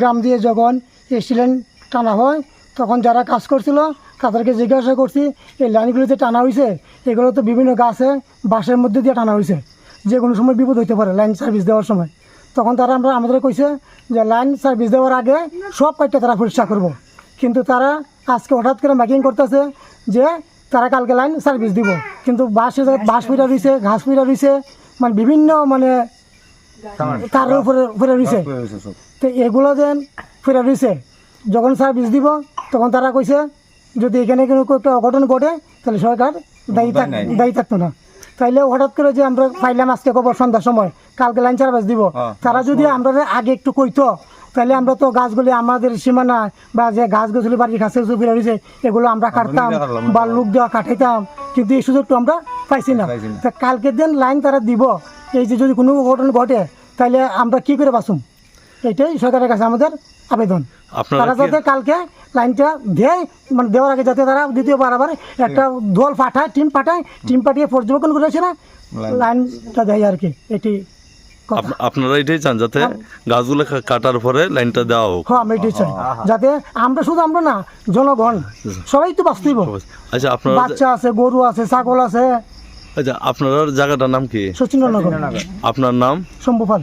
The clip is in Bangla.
গ্রাম দিয়ে যখন এক্সিলেন টানা হয়, তখন যারা কাজ করছিল, তাদেরকে জিজ্ঞাসা করছি, এই লাইনগুলিতে টানা হয়েছে এগুলো তো বিভিন্ন গাছে, বাঁশের মধ্যে দিয়ে টানা হয়েছে যে কোনো সময় বিপদ হইতে পারে লাইন সার্ভিস দেওয়ার সময়। তখন তারা আমরা আমাদের কইছে যে, লাইন সার্ভিস দেওয়ার আগে সব কাজটা তারা পরিষ্কার করব। কিন্তু তারা আজকে হঠাৎ করে মাইকিং করতেছে যে, তারা কালকে লাইন সার্ভিস দিব। কিন্তু বাঁশ বাঁশ ফিরা রয়েছে ঘাস ফিরা রয়েছে মানে বিভিন্ন মানে তার উপরে উপরে রয়েছে। তো এগুলো যেন ফিরে রয়েছে। যখন সার্ভিস দিব তখন তারা কইছে যদি এখানে কোনো একটা অঘটন ঘটে তাহলে সরকার দায়ী থাক দায়ী থাকতো না। তাইলে হঠাৎ করে যে আমরা পাইলাম আজকে খবর সন্ধ্যার সময় কালকে লাইন সার্ভিস দিব। তারা যদি আমরা আগে একটু কইতো তাহলে আমরা তো গাছগুলি আমাদের সীমানা বা যে গাছ গাছগুলি বাড়ির কাছে ফিরে রয়েছে এগুলো আমরা কাটতাম বা লোক দেওয়া কাটাইতাম। কিন্তু এই সুযোগটা আমরা পাইছি না। কালকের দিন লাইন তারা দিব। এই যে যদি কোনো ঘটনা ঘটে তাহলে আমরা কি করে বাঁচুম? এটাই সরকারের কাছে আমাদের আবেদন। আপনারা তারা যাতে কালকে লাইনটা দেয় মানে দেওয়ার আগে যাতে তারা দ্বিতীয়বার আবার একটা দল পাঠায় টিম পাঠায় টিম পাঠিয়ে পর্যবেক্ষণ করেছে না লাইনটা দেয় আর কি। এটি আপনারা এটাই চান যাতে গাছগুলো কাটার পরে লাইনটা দেওয়া হোক। হ্যাঁ আমি এটাই চাই। যাতে আমরা শুধু আমরা না জনগণ সবাই তো বাঁচতেই আচ্ছা আপনারা বাচ্চা আছে গরু আছে ছাগল আছে আচ্ছা আপনার জায়গাটার নাম কি? সচিন্দ্রনগর আপনার নাম? শম্ভু পাল